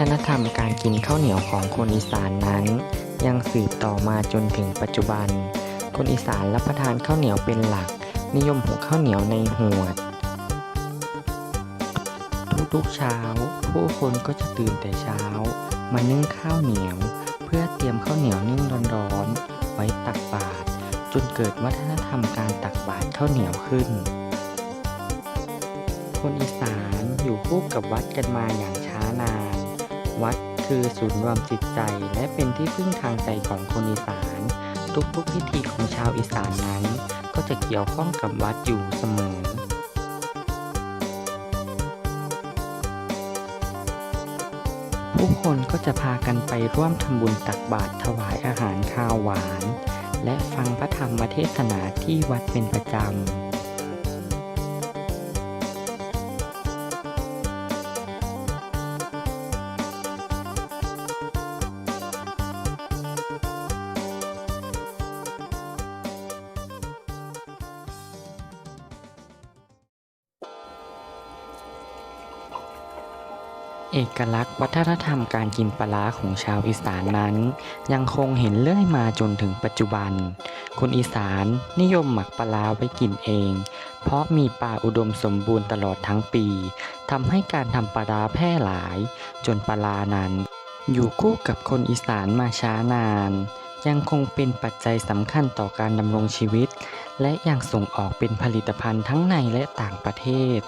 ฒนธรรมการกินข้าวเหนียวของคนอีสานนั้น ยังสืบต่อมาจนถึงปัจจุบัน คนอีสานรับประทานข้าวเหนียวเป็นหลัก นิยมหุงข้าวเหนียวในหวด ทุกๆเช้า ผู้คนก็จะตื่นแต่เช้า มานึ่งข้าวเหนียว เพื่อเตรียมข้าวเหนียวนึ่งร้อนๆไว้ตักบาตรจนเกิดวัฒนธรรมการตักบาตรข้าวเหนียวขึ้น คนอีสานอยู่คู่กับวัดกันมาอย่างช้านาน วัดคือศูนย์รวมจิตใจ และเป็นที่พึ่งทางใจของคนอีสาน ทุกๆพิธีของชาวอีสานนั้น ก็จะเกี่ยวข้องกับวัดอยู่เสมอผู้คนก็จะพากันไปร่วมทำบุญตักบาตรถวายอาหารข้าวหวาน และฟังพระธรรมเทศนาที่วัดเป็นประจำ เอกลักษณ์วัฒนธรรมการกินปลาของชาวอีสานนั้น ยังคงเห็นเรื่อยมาจนถึงปัจจุบัน คนอีสานนิยมหมักปลาไว้กินเอง เพราะมีปลาอุดมสมบูรณ์ตลอดทั้งปีทำให้การทำปลาแพร่หลาย จนปลานั้น อยู่คู่กับคนอีสานมาช้านาน ยังคงเป็นปัจจัยสำคัญต่อการดำรงชีวิต และยังส่งออกเป็นผลิตภัณฑ์ทั้งในและต่างประเทศ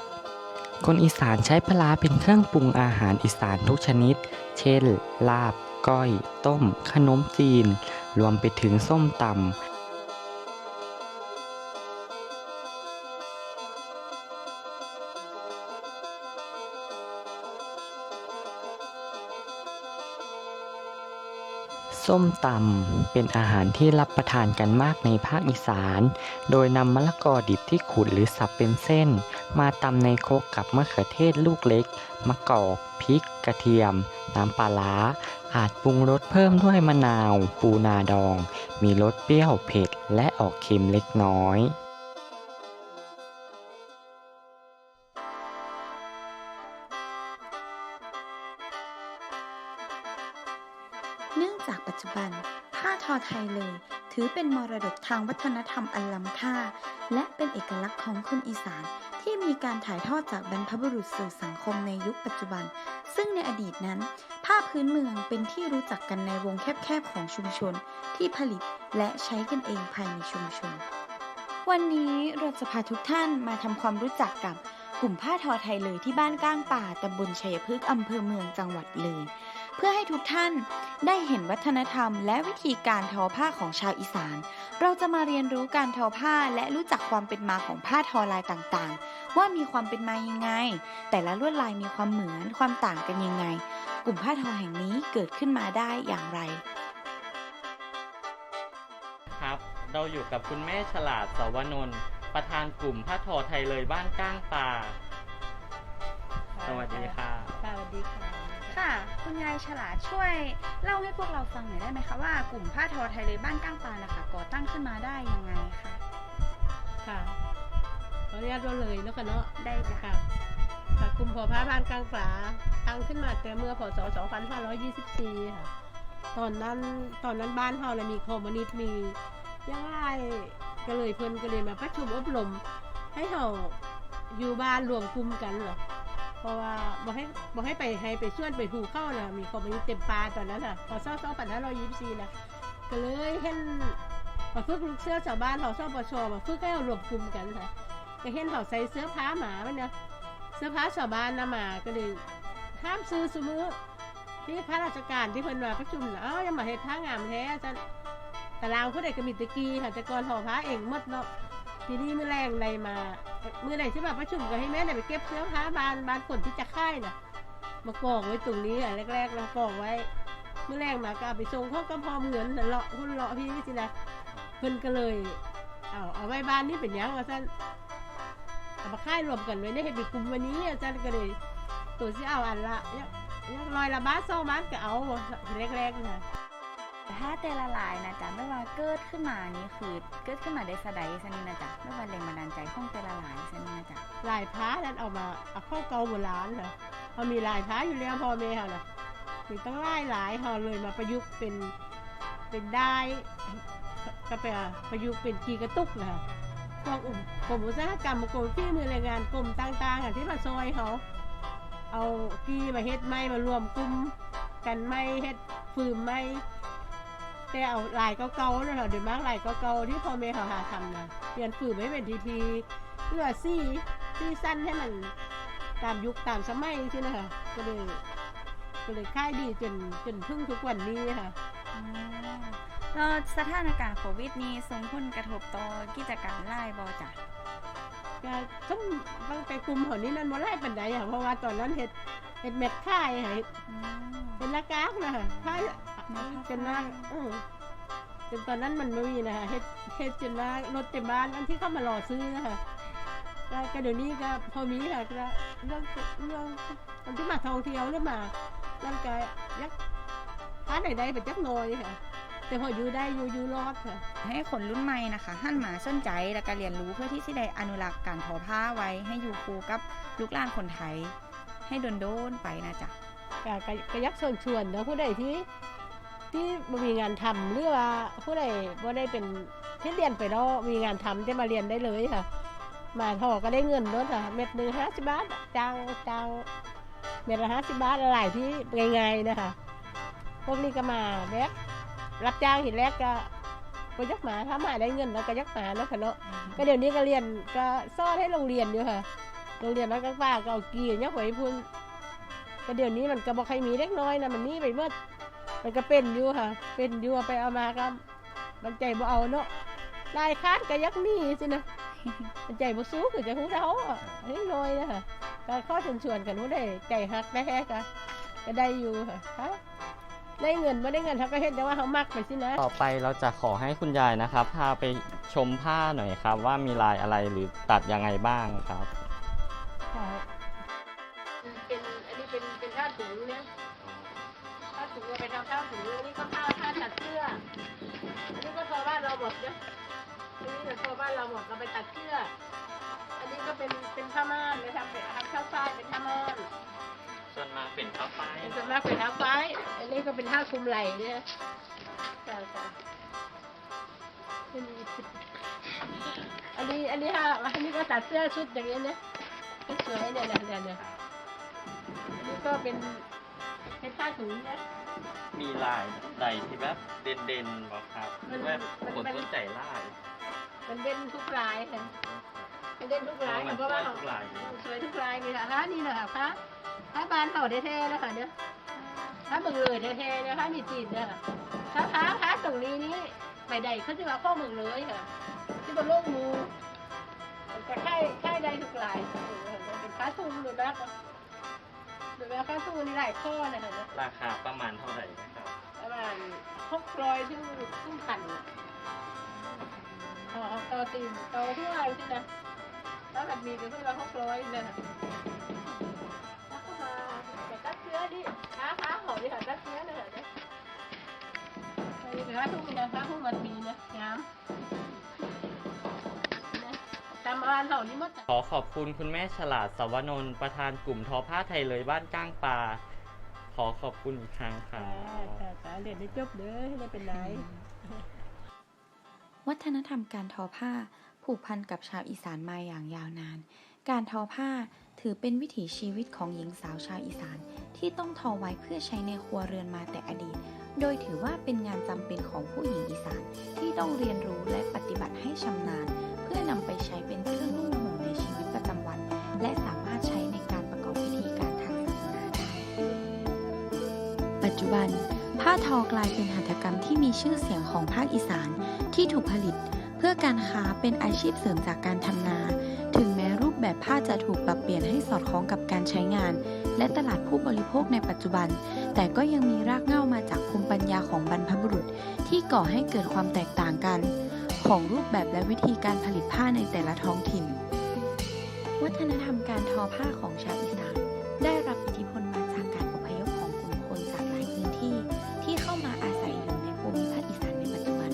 คนอีสานใช้ปลาร้าเป็นเครื่องปรุงอาหารอีสานทุกชนิด เช่น ลาบ ก้อย ต้ม ขนมจีน รวมไปถึงส้มตำส้มตำเป็นอาหารที่รับประทานกันมากในภาคอีสาน โดยนำมะละกอดิบที่ขูดหรือสับเป็นเส้น มาตำในครกกับมะเขือเทศลูกเล็ก มะกอกพริก กระเทียม น้ำปลาร้า อาจปรุงรสเพิ่มด้วยมะนาว ปูนาดอง มีรสเปรี้ยวเผ็ด และออกเค็มเล็กน้อยเนื่องจากปัจจุบัน ผ้าทอไทยเลย ถือเป็นมรดกทางวัฒนธรรมอันล้ำค่า และเป็นเอกลักษณ์ของคนอีสาน ที่มีการถ่ายทอดจากบรรพบุรุษสู่สังคมในยุคปัจจุบัน ซึ่งในอดีตนั้น ผ้าพื้นเมืองเป็นที่รู้จักกันในวงแคบๆของชุมชน ที่ผลิตและใช้กันเองภายในชุมชน วันนี้เราจะพาทุกท่านมาทำความรู้จักกับกลุ่มผ้าทอไทยเลยที่บ้านก้างป่าตำบลชัยพฤกษ์อำเภอเมืองจังหวัดเลย เพื่อให้ทุกท่านได้เห็นวัฒนธรรม และวิธีการทอผ้าของชาวอีสาน เราจะมาเรียนรู้การทอผ้าและรู้จักความเป็นมาของผ้าทอลายต่างๆ ว่ามีความเป็นมายังไง แต่ละลวดลายมีความเหมือนความต่างกันยังไง กลุ่มผ้าทอแห่งนี้เกิดขึ้นมาได้อย่างไร ครับ เราอยู่กับคุณแม่ฉลาดสวนนท์ประธานกลุ่มผ้าทอไทยเลยบ้านก้างป่าสวัสดีค่ะ สวัสดีค่ะ ค่ะคุณยายฉลาดช่วยเล่าให้พวกเราฟังหน่อยได้ไหมคะว่ากลุ่มผ้าทอไทยเลยบ้านก้างปลานะคะก่อตั้งขึ้นมาได้ยังไงคะค่ะขออนุญาตว่าเลยแล้วกันเนาะได้จ้ะค่ะค่ะกลุ่มพอผ้าบ้านกลางปลาตั้งขึ้นมาแต่เมื่อพศ 2524 ค่ะ ตอนนั้นตอนนั้นบ้านเฮาเลยมีคอมมิวนิสต์มียังไงก็เลยเพิ่นก็เลยมาประชุมอบรมให้เฮาอยู่บ้านรวมกลุ่มกันเหรอ เพราะว่าบ่ให้บ่ให้ไปให้ไปส่วนไปหูเข้านะมีคอมมิวนิสต์เต็มปลาตอนนั้นน่ะพศ2524นะก็เลยเห็นมาฝึกลูกเสื้อชาวบ้านเขาชอบปชอมาฝึกให้เรารวมกลุ่มกันค่ะก็เห็นเขาใส่เสื้อผ้าหมามันนะเสื้อผ้าชาวบ้านนะหมาก็เลยห้ามซื้อสมือที่ข้าราชการที่เพิ่นมาประชุมน่ะเอ้ายังมาเฮ็ดผ้างามแท้อาจารย์ตาราผู้ใดก็มีตะกี้ค่ะแต่ก่อนห่อผ้าเองมดเนาะ ทีนี้มือแรงในมา มือไหนที่มาประชุมก็ให้แม่ได้ไปเก็บเสื้อผ้าบานบานคนที่จะค่ายน่ะ มากองไว้ตรงนี้อะแรกๆเรากองไว้เมื่อแรงมาก็เอาไปส่งเขาก็พร้อมเงินเลาะหุ้นเลาะพี่สินะเพิ่นก็เลยเอาเอาไว้บ้านนี่เป็นยังว่าซั่นเอามาค่ายรวมกันไว้ในเฮ็ดเป็นกลุ่มวันนี้อาจารย์ก็เลยตัวสิเอาอันละยังยังลอยละบาทสองบาทก็เอาแรกๆนะ ถ้าแต่ละลายนะจ๊ะไม่ว่าเกิดขึ้นมานี่คือเกิดขึ้นมาได้สะใดสนี่นะจ๊ะไม่ว่าแรงบันดาลใจของแต่ละลายสนี่นะจ๊ะลายพ้านั้นเอามาเอาเข้าเกาโบราณน่ะเขามีลายพ้าอยู่แล้วพ่อแม่เขาน่ะมีตั้งหลายหลายห่อเลยมาประยุกต์เป็นเป็นได้ก็ไปประยุกต์เป็นกีกระตุกนะคะพวกอุปกรมอุตสาหกรรมกรมที่มือแรงงานกรมต่างๆอะที่มาซอยเขาเอากีมาเฮ็ดไม้มารวมกลุ่มกันไม้เฮ็ดฟืมไม้ แต่เอาลายเก่าๆนะค่ะเดี๋ยวมากลายเก่าๆที่พ่อแม่เขาหาทำนะเปลี่ยนฟืมให้เป็นทีทีๆเพื่อซี่ซี่สั้นให้มันตามยุคตามสมัยใช่ไหมคะก็เลยก็เลยค่ายดีจนจนพึ่งทุกวันนี้ค่ะอ๋อแล้วสถานการณ์โควิดนี้ส่งผลกระทบต่อกิจการไล่บอจ้ะก็ต้องตั้งแต่กลุ่มหอนี้นั้นบ่ไล่ปันใดอะเพราะว่าตอนนั้นเฮ็ดเฮ็ดเม็ดค่ายค่ะอืมเป็นหน้ากากนะคะ ค่ายจนว่าเออจนตอนนั้นมันไม่มีนะคะเฮ็ดเฮ็ดจนว่ารถเต็มบ้านอันที่เข้ามารอซื้อนะคะก็ก็เดี๋ยวนี้ก็พอมีค่ะก็เรื่องเรื่องคนที่มาท่องเที่ยวหรือมานั่นก็ยักร้านไหนได้เป็นจักหน้อยค่ะ แต่พออยู่ได้อยู่อยู่รอดค่ะ ให้คนรุ่นใหม่นะคะหันมาสนใจและก็เรียนรู้เพื่อที่จะได้อนุรักษ์การทอผ้าไว้ให้อยู่คู่กับลูกหลานคนไทย ให้โดนโดนๆไปนะจ๊ะก็ก็ก็อยักชวนชวนเนาะผู้ใดที่ ที่บ่มีงานทำหรือว่าผู้ใดบ่ได้เป็นที่เรียนไปแล้วมีงานทำจะมาเรียนได้เลยค่ะ มาทอก็ได้เงินลดค่ะเม็ดหนึ่งห้าสิบบาทจ้างจ้างเม็ดละห้าสิบบาทหลายที่ง่ายๆนะคะพวกนี้ก็มาแรกรับจ้างเห็นแรกก็ก็ยักหมาถ้ามาได้เงินแล้วก็ยักหมาเนาะค่ะเนาะก็เดี๋ยวนี้ก็เรียนก็สอนให้โรงเรียนอยู่ค่ะโรงเรียนแล้วก็ป้าก็เอากีอย่างเงี้ยไว้พุ่นก็เดี๋ยวนี้มันก็บอกใครมีเล็กน้อยนะมันนี่ไปเมื่อ มันก็เป็นอยู่ค่ะ เป็นอยู่เอาไปเอามาก็มันใจบ่เอาเนาะลายคาดก็ยักหนี่สินะมันใจบ่สู้คือจะหู้เท้าอะเล็กน้อยนะคะก็ข้อชวนชวนๆกันหู้ได้ใจฮักได้แฮกะก็ได้อยู่ค่ะฮะได้เงินไม่ได้เงินเขาก็เห็นแต่ว่าเขามักไปสินะ ต่อไปเราจะขอให้คุณยายนะครับ พาไปชมผ้าหน่อยครับ ว่ามีลายอะไรหรือตัดยังไงบ้างครับ ออันนี้ก็ทอบ้านเราหมดเนี่ยอันนี้จะทอบ้านเราหมดเราไปตัดเสื้ออันนี้ก็เป็นเป็นผ้าม่านนะครับเป็นทำผ้าฝ้ายเป็นผ้าม่านส่วนมากเป็นผ้าฝ้ายเป็นส่วนมากเป็นผ้าฝ้ายอันนี้ก็เป็นผ้าคลุมไหล่เนี่ยจ้าจ้าอันนี้อันนี้ค่ะอันนี้ก็ตัดเสื้อชุดอย่างเงี้ยเนี่ยสวยๆเนี่ยเนี่ยเนี่ยเนี่ยอันนี้ก็เป็น เป็นผ้าถุงเนี่ยมีลายใดที่แบบเด่นๆบอกครับมันแบบมันคนมันสนใจลายมันเด่นทุกลายค่ะมันเด่นทุกลายมันเพราะว่าสวยทุกลายสวยทุกลายเลยค่ะผ้านี่นะคะผ้าผ้าบานเขาแท้ๆนะคะเนี่ยผ้าเมืองเลยแท้ๆเนี่ยผ้ามีจีนเนี่ยค่ะถ้าผ้าผ้าตรงนี้นี่ไปใดเขาจะมาข้อเมืองเลยค่ะที่บนโลกงูมันจะค่ายค่ายใดทุกลายเออเป็นผ้าทุ่งหรือแบบ หรือแบบผ้าทุ่งนี่หลายข้อนะคะเนี่ยราคาประมาณเท่าไหร่นะครับ ประมาณหกร้อยถึงถึงพันน่ะอ๋อต่อตีนต่อทั่วใช่ไหมถ้าแบบมีก็คือละหกร้อยเลยค่ะแล้วก็มาแต่ตัดเชื้อดิค้าค้าหอมดิค่ะตัดเชื้อเลยค่ะเนี่ยอันนี้เป็นค้าทุ่งนะค้าทุ่งมันมีนะงามนะามบ้านเขานี่หมดอะขอขอบคุณคุณแม่ฉลาดสวนนท์ประธานกลุ่มทอผ้าไทยเลยบ้านก้างปลาขอขอบคุณอีกครั้งครัจ้าบจ้าจ้าเรียนได้จบเด้อให้ได้เป็นไรวัฒนธรรมการทอผ้าผูกพันกับชาวอีสานมาอย่างยาวนาน การทอผ้าถือเป็นวิถีชีวิตของหญิงสาวชาวอีสานที่ต้องทอไว้เพื่อใช้ในครัวเรือนมาแต่อดีต โดยถือว่าเป็นงานจำเป็นของผู้หญิงอีสานที่ต้องเรียนรู้และปฏิบัติให้ชำนาญเพื่อนำไปใช้เป็นเครื่องนุ่งห่มในชีวิตประจำวัน และสามารถใช้ในการประกอบพิธีการทางศาสนาได้ ปัจจุบัน ผ้าทอกลายเป็นหัตถกรรมที่มีชื่อเสียงของภาคอีสานที่ถูกผลิต เพื่อการค้าเป็นอาชีพเสริมจากการทำนา ถึงแม้รูปแบบผ้าจะถูกปรับเปลี่ยนให้สอดคล้องกับการใช้งาน และตลาดผู้บริโภคในปัจจุบัน แต่ก็ยังมีรากเหง้ามาจากภูมิปัญญาของบรรพบุรุษ ที่ก่อให้เกิดความแตกต่างกัน ของรูปแบบและวิธีการผลิตผ้าในแต่ละท้องถิ่น วัฒนธรรมการทอผ้าของชาวอีสานได้รับอิทธิพลมาจากการอพยพของกลุ่มคนจากหลายพื้นที่ ที่เข้ามาอาศัยอยู่ในภูมิภาคอีสานในปัจจุบัน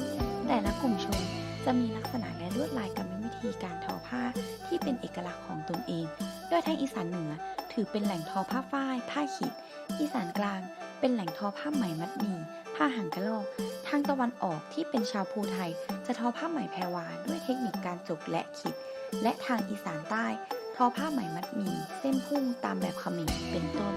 แต่ละกลุ่มชนจะมีลักษณะและลวดลายกรรมวิธีการทอผ้าที่เป็นเอกลักษณ์ของตนเอง โดยทางอีสานเหนือถือเป็นแหล่งทอผ้าฝ้าย ผ้าขีด อีสานกลาง เป็นแหล่งทอผ้าไหมมัดหมี่ ผ้าหางกะลอก ทางตะวันออกที่เป็นชาวภูไทย จะทอผ้าไหมแพรวาด้วยเทคนิคการจกและขีด และทางอีสานใต้ ทอผ้าไหมมัดหมี่เส้นพุ่งตามแบบขมรเป็นต้น